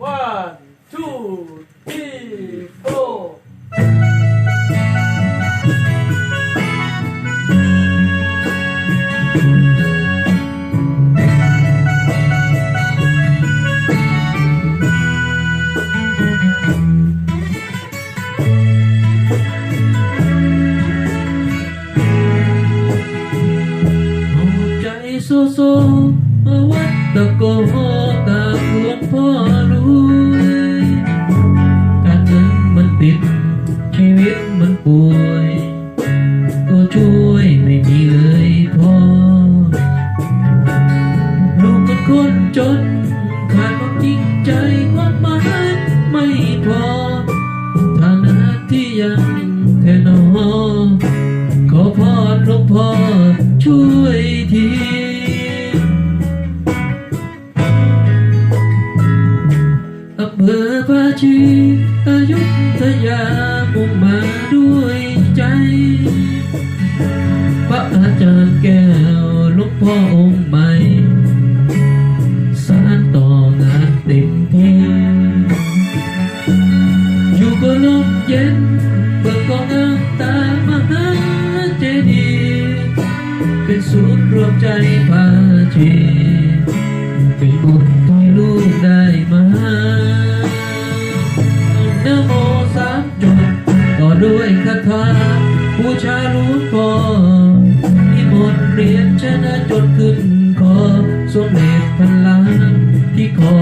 One, two, to พระอาจารย์แก้วลูกพ่อองค์ใหม่สานต่องานเต็มเพลอยู่ก็ลมเย็นเบิกกองน้ำตามหาเจดียเป็นศูนย์รวมใจพาชีเป็นบุญรลูกได้มานะโมสามจบต่อด้วยคาถา ที่บทเรียนชนะจดขึ้นคอสวมเด็จพันล้านที่คอ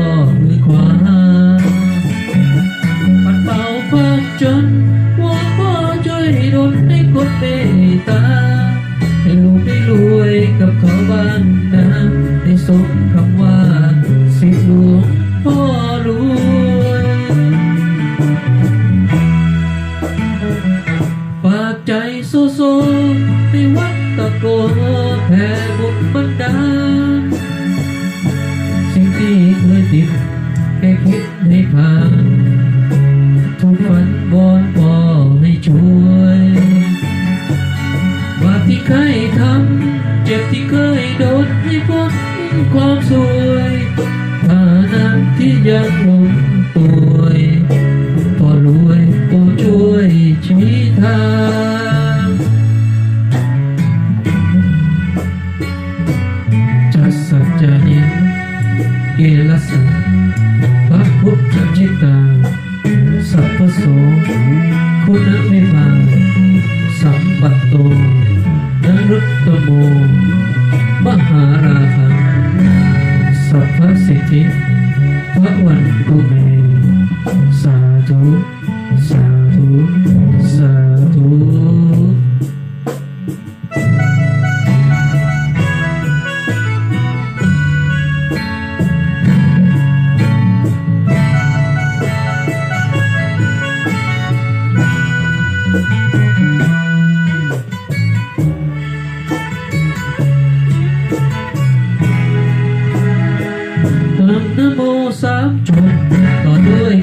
một vân đan xin đi người tìm cái quyết hay vàng trong phận bon bò hay chuối. Và thì cây thắm, đẹp thì cây đốt hay vốn con rồi thả nam thì nhận สิทธิพระวันตุเมสาธุ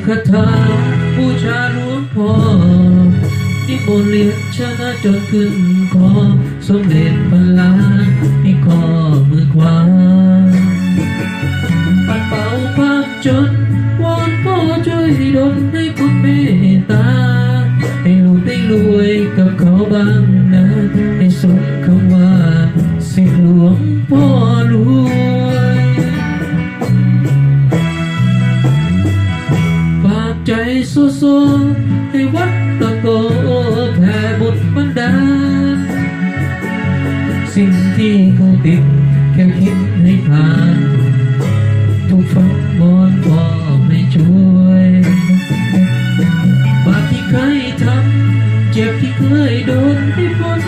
ಕಥಾ ಪೂಜಾ ರೂಪ đi bộ liệt cha trốn cưng có xuống đền bà lá đi có mưa quá bạn bảo bác trốn quan có chơi đón hay con mẹ ta hay lùi tay lùi cầm khẩu băng ใจสู้ซให้วัดตะโกแผ่บุญบันดาสิ่งที่เขาติดแค่คิดให้ผ่านทุกฝันบอนบอกไม่ช่วยบาปที่เคยทำเจ็บที่เคยโดนให้พ้น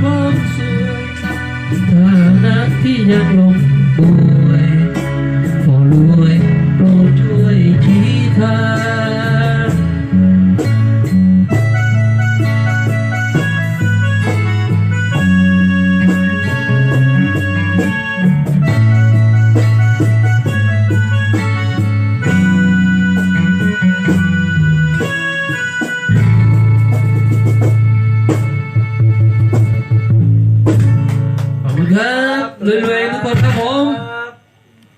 ความสุขฐานักที่ยังลงบู